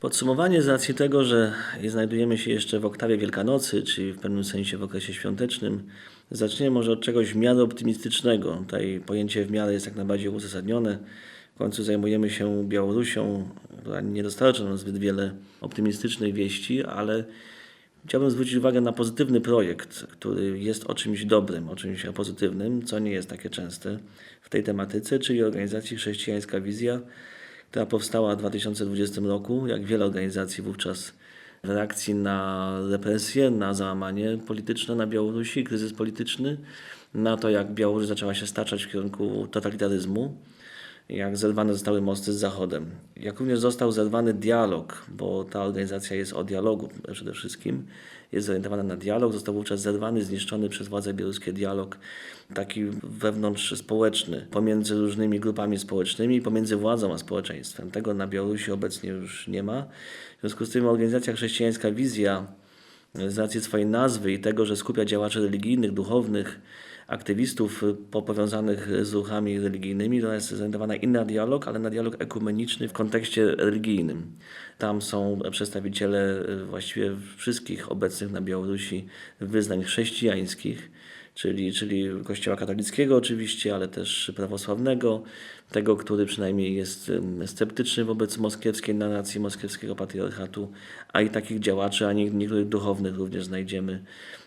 Podsumowanie z racji tego, że znajdujemy się jeszcze w oktawie Wielkanocy, czyli w pewnym sensie w okresie świątecznym, zaczniemy może od czegoś w miarę optymistycznego. Tutaj pojęcie w miarę jest jak najbardziej uzasadnione. W końcu zajmujemy się Białorusią, która nie dostarcza nam zbyt wiele optymistycznych wieści, ale chciałbym zwrócić uwagę na pozytywny projekt, który jest o czymś dobrym, o czymś pozytywnym, co nie jest takie częste w tej tematyce, czyli organizacji Chrześcijańska Wizja, która powstała w 2020 roku, jak wiele organizacji wówczas w reakcji na represje, na załamanie polityczne na Białorusi, kryzys polityczny, na to, jak Białoruś zaczęła się staczać w kierunku totalitaryzmu, jak zerwane zostały mosty z Zachodem, jak również został zerwany dialog, bo ta organizacja jest o dialogu przede wszystkim, jest zorientowana na dialog, został wówczas zerwany, zniszczony przez władze białoruskie dialog taki wewnątrz społeczny, pomiędzy różnymi grupami społecznymi, pomiędzy władzą a społeczeństwem. Tego na Białorusi obecnie już nie ma. W związku z tym organizacja chrześcijańska Wizja z racji swojej nazwy i tego, że skupia działaczy religijnych, duchownych, aktywistów powiązanych z ruchami religijnymi, to jest zorientowana i na dialog, ale na dialog ekumeniczny w kontekście religijnym. Tam są przedstawiciele właściwie wszystkich obecnych na Białorusi wyznań chrześcijańskich, czyli, czyli Kościoła katolickiego oczywiście, ale też prawosławnego, tego, który przynajmniej jest sceptyczny wobec moskiewskiej narracji, moskiewskiego patriarchatu, a i takich działaczy, a nie, niektórych duchownych również znajdziemy,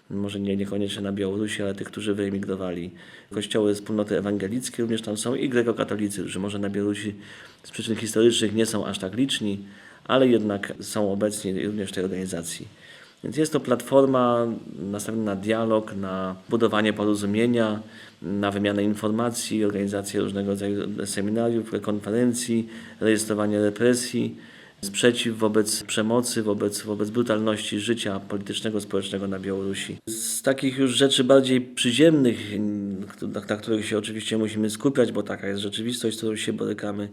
może nie, niekoniecznie na Białorusi, ale tych, którzy wyemigrowali. Kościoły wspólnoty ewangelickie również tam są i grekokatolicy, którzy może na Białorusi z przyczyn historycznych nie są aż tak liczni, ale jednak są obecni również w tej organizacji. Więc jest to platforma nastawiona na dialog, na budowanie porozumienia, na wymianę informacji, organizację różnego rodzaju seminariów, konferencji, rejestrowanie represji, sprzeciw wobec przemocy, wobec, wobec brutalności życia politycznego, społecznego na Białorusi. Z takich już rzeczy bardziej przyziemnych, na których się oczywiście musimy skupiać, bo taka jest rzeczywistość, z którą się borykamy,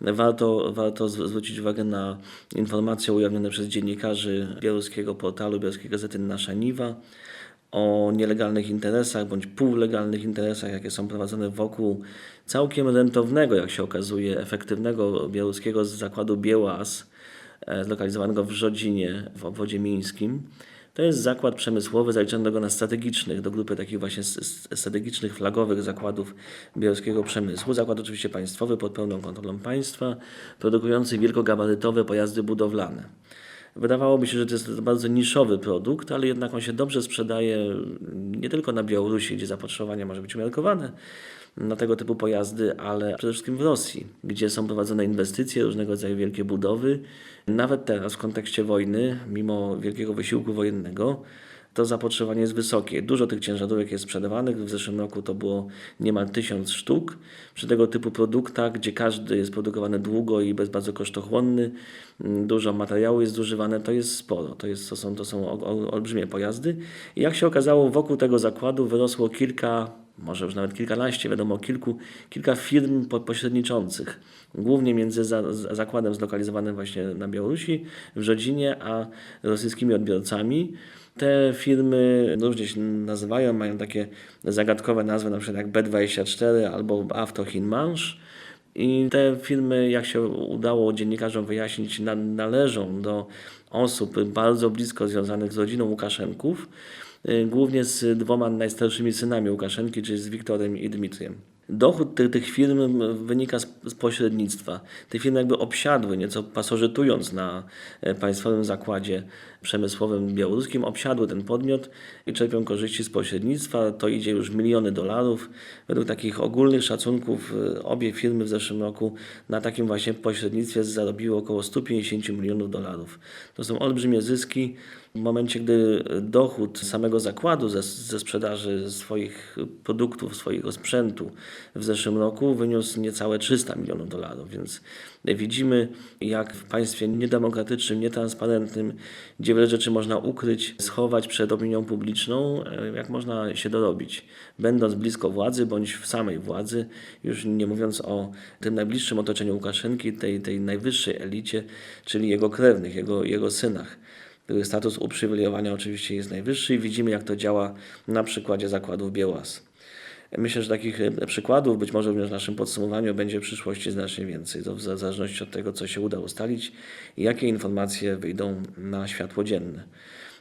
warto, warto zwrócić uwagę na informacje ujawnione przez dziennikarzy białoruskiego portalu, białoruskiej gazety Nasza Niwa o nielegalnych interesach bądź półlegalnych interesach, jakie są prowadzone wokół całkiem rentownego, jak się okazuje, efektywnego białoruskiego zakładu Biełas, zlokalizowanego w Rzodzinie w obwodzie mińskim. To jest zakład przemysłowy zaliczonego na strategicznych, do grupy takich właśnie strategicznych, flagowych zakładów białoruskiego przemysłu. Zakład oczywiście państwowy, pod pełną kontrolą państwa, produkujący wielkogabarytowe pojazdy budowlane. Wydawałoby się, że to jest bardzo niszowy produkt, ale jednak on się dobrze sprzedaje nie tylko na Białorusi, gdzie zapotrzebowanie może być umiarkowane na tego typu pojazdy, ale przede wszystkim w Rosji, gdzie są prowadzone inwestycje, różnego rodzaju wielkie budowy. Nawet teraz w kontekście wojny, mimo wielkiego wysiłku wojennego, to zapotrzebowanie jest wysokie. Dużo tych ciężarówek jest sprzedawanych. W zeszłym roku to było niemal tysiąc sztuk. Przy tego typu produktach, gdzie każdy jest produkowany długo i bez bardzo kosztochłonny, dużo materiału jest zużywane, to jest sporo. To, jest, to, są, to są olbrzymie pojazdy. I jak się okazało, wokół tego zakładu wyrosło kilka może już nawet kilkanaście, wiadomo, kilku, kilka firm pośredniczących, głównie między za, zakładem zlokalizowanym właśnie na Białorusi, w Rzodzinie, a rosyjskimi odbiorcami. Te firmy różnie się nazywają, mają takie zagadkowe nazwy, na przykład jak B24 albo Autohinmange. I te firmy, jak się udało dziennikarzom wyjaśnić, należą do osób bardzo blisko związanych z rodziną Łukaszenków, głównie z dwoma najstarszymi synami Łukaszenki, czyli z Wiktorem i Dmitriem. Dochód tych, firm wynika z, z, pośrednictwa. Te firmy jakby obsiadły, nieco pasożytując na państwowym zakładzie przemysłowym białoruskim, obsiadły ten podmiot i czerpią korzyści z pośrednictwa. To idzie już miliony dolarów. Według takich ogólnych szacunków obie firmy w zeszłym roku na takim właśnie pośrednictwie zarobiły około 150 milionów dolarów. To są olbrzymie zyski. W momencie, gdy dochód samego zakładu ze, ze sprzedaży swoich produktów, swojego sprzętu w zeszłym roku wyniósł niecałe 300 milionów dolarów, więc widzimy, jak w państwie niedemokratycznym, nietransparentnym, gdzie wiele rzeczy można ukryć, schować przed opinią publiczną, jak można się dorobić, będąc blisko władzy bądź w samej władzy, już nie mówiąc o tym najbliższym otoczeniu Łukaszenki, tej, tej najwyższej elicie, czyli jego krewnych, jego, jego synach status uprzywilejowania oczywiście jest najwyższy i widzimy, jak to działa na przykładzie zakładów Biełas. Myślę, że takich e, przykładów, być może również w naszym podsumowaniu, będzie w przyszłości znacznie więcej. To w zależności od tego, co się uda ustalić i jakie informacje wyjdą na światło dzienne.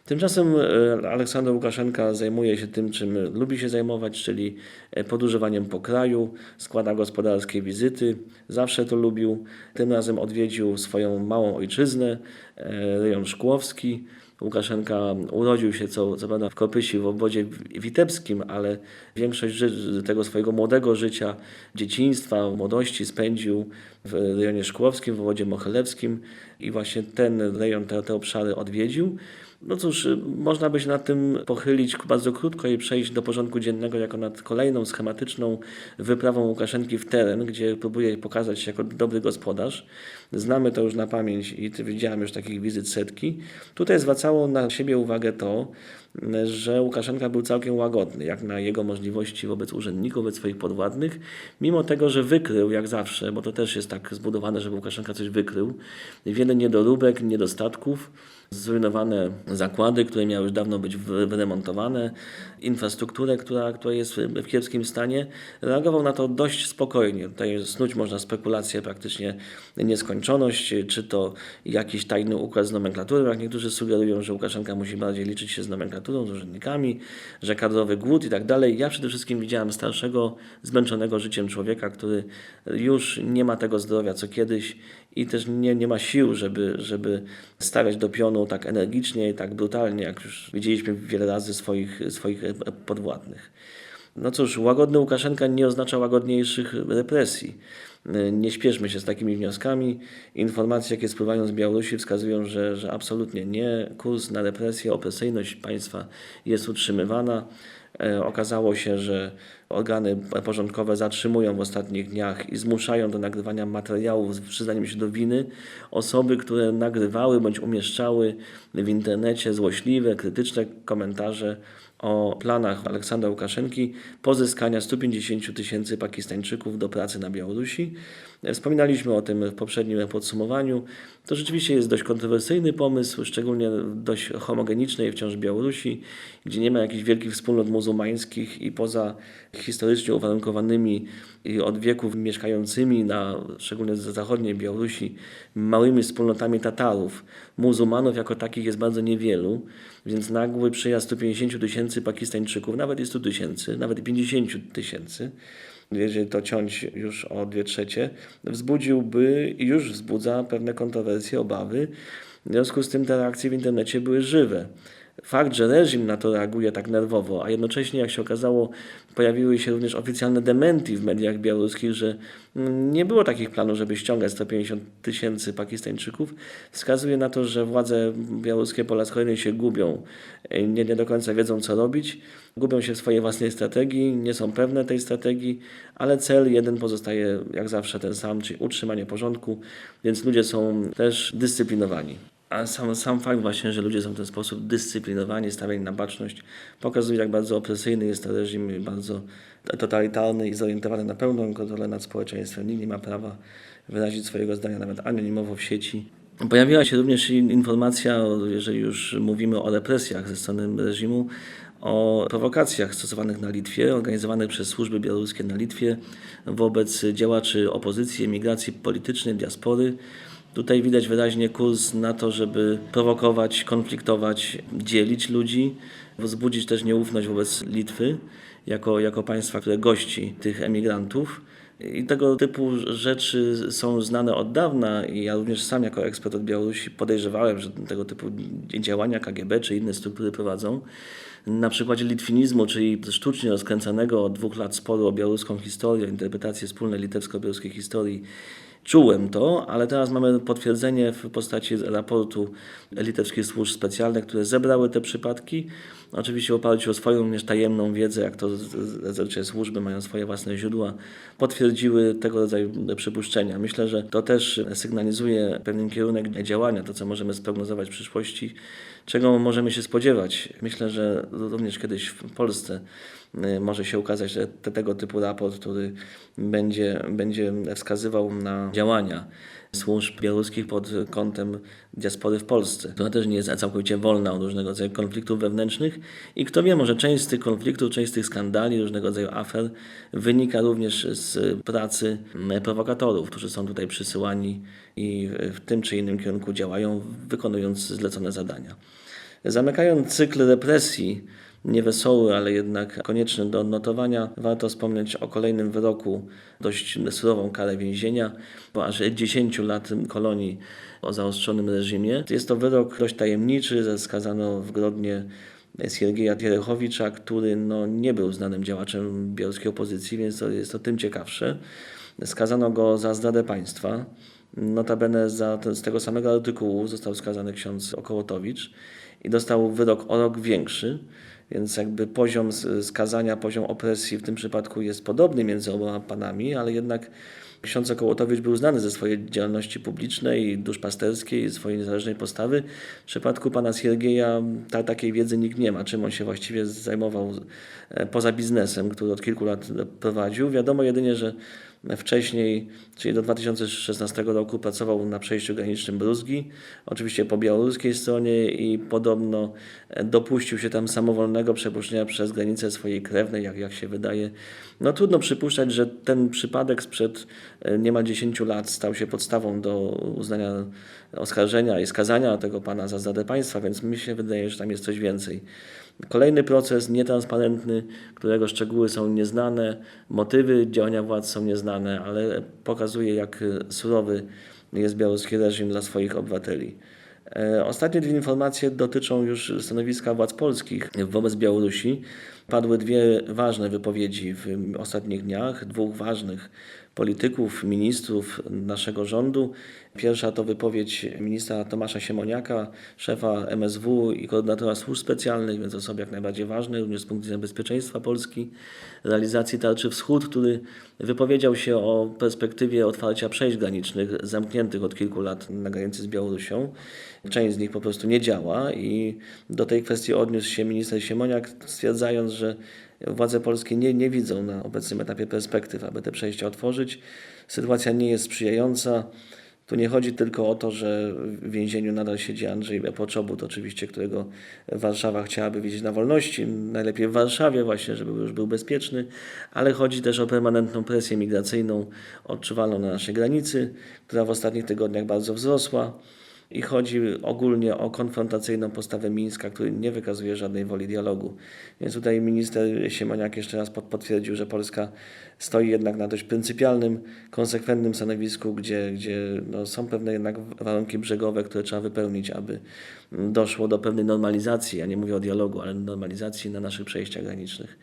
Tymczasem e, Aleksander Łukaszenka zajmuje się tym, czym lubi się zajmować, czyli e, podróżowaniem po kraju, składa gospodarskie wizyty, zawsze to lubił. Tym razem odwiedził swoją małą ojczyznę, e, rejon Szkłowski. Łukaszenka urodził się co, co prawda w Kopysi, w obwodzie witebskim, ale większość tego swojego młodego życia, dzieciństwa, młodości spędził w rejonie Szkłowskim, w obwodzie mochelewskim i właśnie ten rejon, te, te obszary odwiedził. No cóż, y, można by się nad tym pochylić bardzo krótko i przejść do porządku dziennego jako nad kolejną schematyczną wyprawą Łukaszenki w teren, gdzie próbuje pokazać się jako dobry gospodarz. Znamy to już na pamięć i widziałem już takich wizyt setki. Tutaj zwracało na siebie uwagę to, y, że Łukaszenka był całkiem łagodny, jak na jego możliwości wobec urzędników, wobec swoich podwładnych, mimo tego, że wykrył, jak zawsze, bo to też jest tak zbudowane, żeby Łukaszenka coś wykrył, wiele niedoróbek, niedostatków, zrujnowane zakłady, które miały już dawno być wy- wyremontowane, infrastrukturę, która, która jest w kiepskim stanie. Reagował na to dość spokojnie. Tutaj snuć można spekulacje praktycznie nieskończoność, czy to jakiś tajny układ z nomenklaturą, jak niektórzy sugerują, że Łukaszenka musi bardziej liczyć się z nomenklaturą, z urzędnikami, że kadrowy głód i tak dalej. Ja przede wszystkim widziałem starszego, zmęczonego życiem człowieka, który już nie ma tego zdrowia co kiedyś i też nie, nie ma sił, żeby, żeby stawiać do pionu tak energicznie i tak brutalnie, jak już widzieliśmy wiele razy swoich, swoich podwładnych. No cóż, łagodny Łukaszenka nie oznacza łagodniejszych represji. Nie śpieszmy się z takimi wnioskami. Informacje, jakie spływają z Białorusi, wskazują, że, że absolutnie nie. Kurs na represję, opresyjność państwa jest utrzymywana. E, Okazało się, że organy porządkowe zatrzymują w ostatnich dniach i zmuszają do nagrywania materiałów z przyznaniem się do winy osoby, które nagrywały bądź umieszczały w internecie złośliwe, krytyczne komentarze o planach Aleksandra Łukaszenki pozyskania 150 tysięcy Pakistańczyków do pracy na Białorusi. Wspominaliśmy o tym w poprzednim podsumowaniu. To rzeczywiście jest dość kontrowersyjny pomysł, szczególnie w dość homogenicznej wciąż Białorusi, gdzie nie ma jakichś wielkich wspólnot muzułmańskich i poza historycznie uwarunkowanymi i od wieków mieszkającymi na szczególnie zachodniej Białorusi małymi wspólnotami Tatarów. Muzułmanów jako takich jest bardzo niewielu, więc nagły przyjazd 150 tysięcy Pakistańczyków, nawet i 100 tysięcy, nawet i 50 tysięcy, jeżeli to ciąć już o dwie trzecie, wzbudziłby i już wzbudza pewne kontrowersje, obawy. W związku z tym te reakcje w internecie były żywe. Fakt, że reżim na to reaguje tak nerwowo, a jednocześnie, jak się okazało, pojawiły się również oficjalne dementi w mediach białoruskich, że nie było takich planów, żeby ściągać 150 tysięcy Pakistańczyków, wskazuje na to, że władze białoruskie po raz kolejny się gubią, nie, nie do końca wiedzą, co robić, gubią się w swojej własnej strategii, nie są pewne tej strategii, ale cel jeden pozostaje jak zawsze ten sam, czyli utrzymanie porządku, więc ludzie są też dyscyplinowani. A sam, sam fakt właśnie, że ludzie są w ten sposób dyscyplinowani, stawiani na baczność, pokazuje, jak bardzo opresyjny jest to reżim, bardzo totalitarny i zorientowany na pełną kontrolę nad społeczeństwem. Nikt nie ma prawa wyrazić swojego zdania nawet anonimowo w sieci. Pojawiła się również informacja, jeżeli już mówimy o represjach ze strony reżimu, o prowokacjach stosowanych na Litwie, organizowanych przez służby białoruskie na Litwie wobec działaczy opozycji, emigracji politycznej, diaspory. Tutaj widać wyraźnie kurs na to, żeby prowokować, konfliktować, dzielić ludzi, wzbudzić też nieufność wobec Litwy jako, jako państwa, które gości tych emigrantów. I tego typu rzeczy są znane od dawna i ja również sam jako ekspert od Białorusi podejrzewałem, że tego typu działania KGB czy inne struktury prowadzą. Na przykładzie litwinizmu, czyli sztucznie rozkręcanego od dwóch lat sporu o białoruską historię, interpretację wspólnej litewsko-białoruskiej historii, Czułem to, ale teraz mamy potwierdzenie w postaci raportu litewskich służb specjalnych, które zebrały te przypadki. Oczywiście w oparciu o swoją również tajemną wiedzę, jak to zazwyczaj służby mają swoje własne źródła, potwierdziły tego rodzaju przypuszczenia. Myślę, że to też sygnalizuje pewien kierunek działania, to co możemy sprognozować w przyszłości, czego możemy się spodziewać. Myślę, że również kiedyś w Polsce może się ukazać te, tego typu raport, który będzie, będzie wskazywał na działania służb białoruskich pod kątem diaspory w Polsce, która też nie jest całkowicie wolna od różnego rodzaju konfliktów wewnętrznych i kto wie, może część z tych konfliktów, część z tych skandali, różnego rodzaju afer wynika również z pracy prowokatorów, którzy są tutaj przysyłani i w tym czy innym kierunku działają, wykonując zlecone zadania. Zamykając cykl represji, niewesoły, ale jednak konieczny do odnotowania, warto wspomnieć o kolejnym wyroku, dość surową karę więzienia, po aż 10 lat kolonii o zaostrzonym reżimie. Jest to wyrok dość tajemniczy, skazano w Grodnie Siergieja Tierechowicza, który no, nie był znanym działaczem białoruskiej opozycji, więc to jest to tym ciekawsze. Skazano go za zdradę państwa. Notabene za z tego samego artykułu został skazany ksiądz Okołotowicz i dostał wyrok o rok większy, więc jakby poziom skazania, poziom opresji w tym przypadku jest podobny między oboma panami, ale jednak ksiądz Okołotowicz był znany ze swojej działalności publicznej, duszpasterskiej, swojej niezależnej postawy. W przypadku pana Siergieja ta, takiej wiedzy nikt nie ma, czym on się właściwie zajmował e, poza biznesem, który od kilku lat prowadził. Wiadomo jedynie, że Wcześniej, czyli do 2016 roku, pracował na przejściu granicznym Bruzgi, oczywiście po białoruskiej stronie i podobno dopuścił się tam samowolnego przepuszczenia przez granicę swojej krewnej, jak, jak się wydaje. No trudno przypuszczać, że ten przypadek sprzed e, niemal 10 lat stał się podstawą do uznania oskarżenia i skazania tego pana za zdradę państwa, więc mi się wydaje, że tam jest coś więcej. Kolejny proces nietransparentny, którego szczegóły są nieznane, motywy działania władz są nieznane, ale pokazuje, jak surowy jest białoruski reżim dla swoich obywateli. E, ostatnie dwie informacje dotyczą już stanowiska władz polskich wobec Białorusi. Padły dwie ważne wypowiedzi w ostatnich dniach, dwóch ważnych polityków, ministrów naszego rządu. Pierwsza to wypowiedź ministra Tomasza Siemoniaka, szefa MSW i koordynatora służb specjalnych, więc osoby jak najbardziej ważnej, również z punktu widzenia bezpieczeństwa Polski, realizacji Tarczy Wschód, który wypowiedział się o perspektywie otwarcia przejść granicznych zamkniętych od kilku lat na granicy z Białorusią. Część z nich po prostu nie działa i do tej kwestii odniósł się minister Siemoniak, stwierdzając, że władze polskie nie, nie widzą na obecnym etapie perspektyw, aby te przejścia otworzyć. Sytuacja nie jest sprzyjająca. Tu nie chodzi tylko o to, że w więzieniu nadal siedzi Andrzej Poczobut, oczywiście, którego Warszawa chciałaby widzieć na wolności, najlepiej w Warszawie właśnie, żeby już był bezpieczny, ale chodzi też o permanentną presję migracyjną odczuwalną na naszej granicy, która w ostatnich tygodniach bardzo wzrosła. I chodzi ogólnie o konfrontacyjną postawę Mińska, który nie wykazuje żadnej woli dialogu. Więc tutaj minister Siemoniak jeszcze raz potwierdził, że Polska stoi jednak na dość pryncypialnym, konsekwentnym stanowisku, gdzie, gdzie no, są pewne jednak warunki brzegowe, które trzeba wypełnić, aby doszło do pewnej normalizacji. Ja nie mówię o dialogu, ale normalizacji na naszych przejściach granicznych.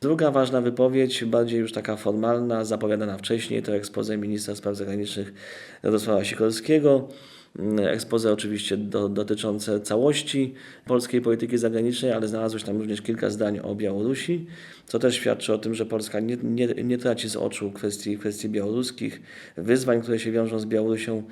Druga ważna wypowiedź, bardziej już taka formalna, zapowiadana wcześniej, to ekspoze ministra spraw zagranicznych Radosława Sikorskiego. Ekspoze oczywiście do, dotyczące całości polskiej polityki zagranicznej, ale znalazło się tam również kilka zdań o Białorusi, co też świadczy o tym, że Polska nie, nie, nie traci z oczu kwestii, kwestii białoruskich, wyzwań, które się wiążą z Białorusią.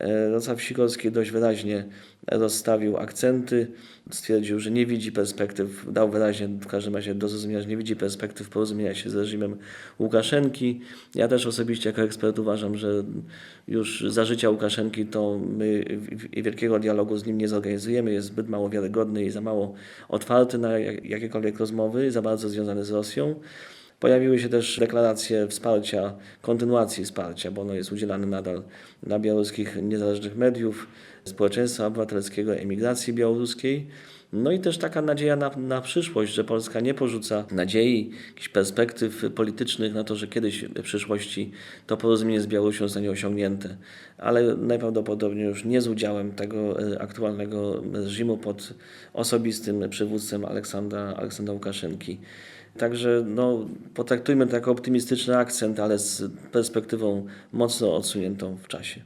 Radosław Sikorski dość wyraźnie rozstawił akcenty, stwierdził, że nie widzi perspektyw, dał wyraźnie w każdym razie do zrozumienia, że nie widzi perspektyw porozumienia się z reżimem Łukaszenki. Ja też osobiście jako ekspert uważam, że już za życia Łukaszenki to my wielkiego dialogu z nim nie zorganizujemy, jest zbyt mało wiarygodny i za mało otwarty na jakiekolwiek rozmowy, za bardzo związany z Rosją. Pojawiły się też deklaracje wsparcia, kontynuacji wsparcia, bo ono jest udzielane nadal dla białoruskich niezależnych mediów, społeczeństwa obywatelskiego, emigracji białoruskiej. No i też taka nadzieja na, na przyszłość, że Polska nie porzuca nadziei, jakichś perspektyw politycznych na to, że kiedyś w przyszłości to porozumienie z Białorusią zostanie osiągnięte, ale najprawdopodobniej już nie z udziałem tego e, aktualnego reżimu pod osobistym przywództwem Aleksandra, Aleksandra Łukaszenki. Także no, potraktujmy to jako optymistyczny akcent, ale z perspektywą mocno odsuniętą w czasie.